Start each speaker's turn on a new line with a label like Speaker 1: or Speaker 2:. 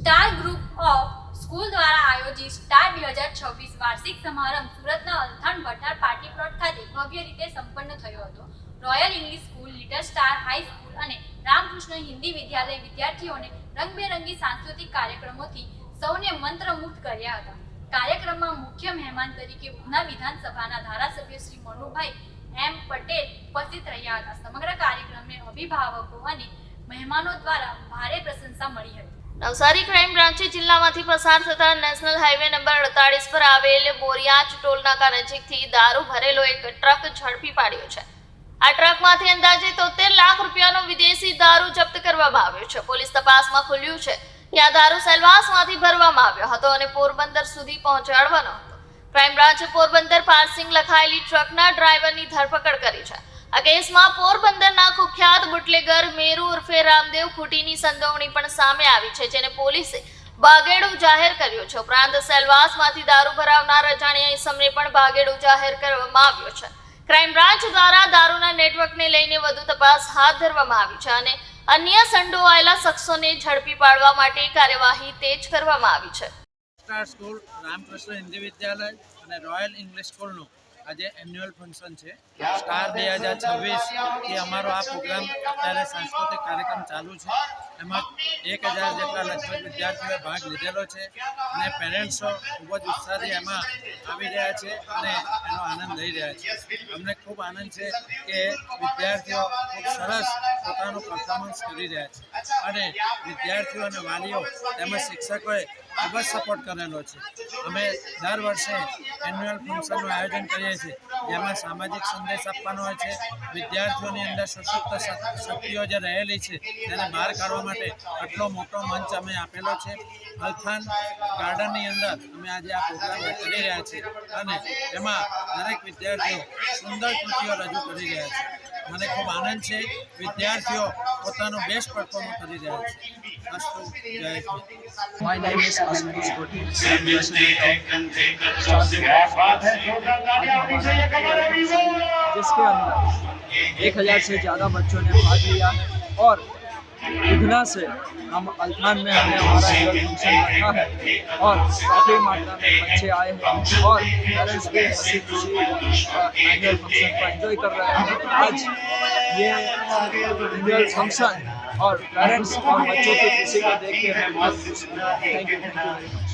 Speaker 1: Star group of school દ્વારા આયોજિત star બે હજાર છવ્વીસ વાર્ષિક સમારંભ સુરતના અલથાણ ભટાર પાર્ટી પ્લોટ ખાતે ભવ્ય રીતે સંપન્ન થયો હતો. Royal English School Little Star High School અને રામકૃષ્ણ હિન્દી વિદ્યાલય વિદ્યાર્થીઓને રંગબેરંગી સાંસ્કૃતિક કાર્યક્રમોથી સૌને મંત્રમુગ્ધ કર્યા હતા. કાર્યક્રમમાં મુખ્ય મહેમાન તરીકે ઉના વિધાનસભાના ધારાસભ્ય શ્રી મનુભાઈ એમ પટેલ ઉપસ્થિત રહ્યા હતા. સમગ્ર કાર્યક્રમને અભિભાવકો અને મહેમાનો દ્વારા ભારે પ્રશંસા મળી હતી.
Speaker 2: નવસારી ક્રાઇમ બ્રાન્ચે જિલ્લામાંથી પસાર થતા નેશનલ હાઈવે નંબર અડતાલીસ પર આવેલ બોરિયાજ ટોલનાકા નજીકથી દારૂ ભરેલો એક ટ્રક ઝડપી પાડ્યો છે. આ ટ્રકમાંથી અંદાજે તોતેર લાખ રૂપિયાનો વિદેશી દારૂ જપ્ત કરવામાં આવ્યો છે. પોલીસ તપાસમાં ખુલ્યું છે કે આ દારૂ સેલવાસમાંથી ભરવામાં આવ્યો હતો અને પોરબંદર સુધી પહોંચાડવાનો હતો. ક્રાઇમ બ્રાન્ચે પોરબંદર પાર્સિંગ લખાયેલી ટ્રકના ડ્રાઈવરની ધરપકડ કરી છે. આ કેસમાં પોરબંદરના કુખ્યાત બુટલેગર મેરુ ઉર્ફે રામદેવ ખૂટીની સંડોવણી પણ સામે આવી છે, જેને પોલીસે બાગેડું જાહેર કર્યો છે. ઉપરાંત સેલવાસમાંથી દારૂ ભરાવનાર અજાણ્યા ઇસમને પણ ભાગેડું જાહેર કરવામાં આવ્યો છે. ક્રાઇમ બ્રાન્ચ દ્વારા દારૂના નેટવર્કને લઈને વધુ તપાસ હાથ ધરવામાં આવી છે અને અન્ય સંડોવાયેલા શખ્સોને ઝડપી પાડવા માટે કાર્યવાહી તેજ કરવામાં આવી છે.
Speaker 3: સ્કૂલ રામકૃષ્ણ હિન્દી વિદ્યાલય અને રોયલ ઇંગ્લિશ સ્કૂલનું આજે એન્યુઅલ ફંક્શન છે. સ્ટાર બે હજાર છવ્વીસ એ અમારો આ પ્રોગ્રામ અત્યારે સાંસ્કૃતિક કાર્યક્રમ ચાલુ છે. એમાં એક હજાર જેટલા લગભગ વિદ્યાર્થીઓએ ભાગ લીધેલો છે અને પેરેન્ટ્સો ખૂબ જ ઉત્સાહથી એમાં આવી રહ્યા છે અને એનો આનંદ લઈ રહ્યા છે. અમને ખૂબ આનંદ છે કે વિદ્યાર્થીઓ ખૂબ સરસ પોતાનું પરફોર્મન્સ કરી રહ્યા છે અને વિદ્યાર્થીઓ અને વાલીઓ તેમજ શિક્ષકોએ ખૂબ જ સપોર્ટ કરેલો છે. અમે દર વર્ષે એન્યુઅલ ફંક્શનનું આયોજન કરીએ છીએ, જેમાં સામાજિક સંદેશ આપવાનો હોય છે, વિદ્યાર્થીઓની અંદર સશક્ત શક્તિઓ જે રહેલી છે તેને બહાર કાઢવા માટે આટલો મોટો મંચ અમે આપેલો છે અલથાન ગાર્ડનની અંદર અમે આજે આ પ્રોગ્રામ કરી રહ્યા છીએ અને એમાં દરેક વિદ્યાર્થીઓ સુંદર કૃતિઓ રજૂ કરી રહ્યા છે મને ખૂબ આનંદ છે વિદ્યાર્થીઓ પોતાનું બેસ્ટ પરફોર્મન્સ કરી રહ્યા છે અસ્તુ જય Hind
Speaker 4: My name is Ashish Koti. जिसके अंदर एक हजार से ज़्यादा बच्चों ने भाग लिया है और उधना से हम अल्थान में हमने हमारा एनुअल फ़ंक्शन रखा है। और काफ़ी मात्रा में बच्चे आए हैं और पेरेंट्स भी हँसी खुशी एनुअल फ़ंक्शन को एंजॉय कर रहे हैं। आज ये एनुअल फ़ंक्शन और पेरेंट्स और बच्चों की खुशी को देख के मैं बहुत खुश thank you thank you very much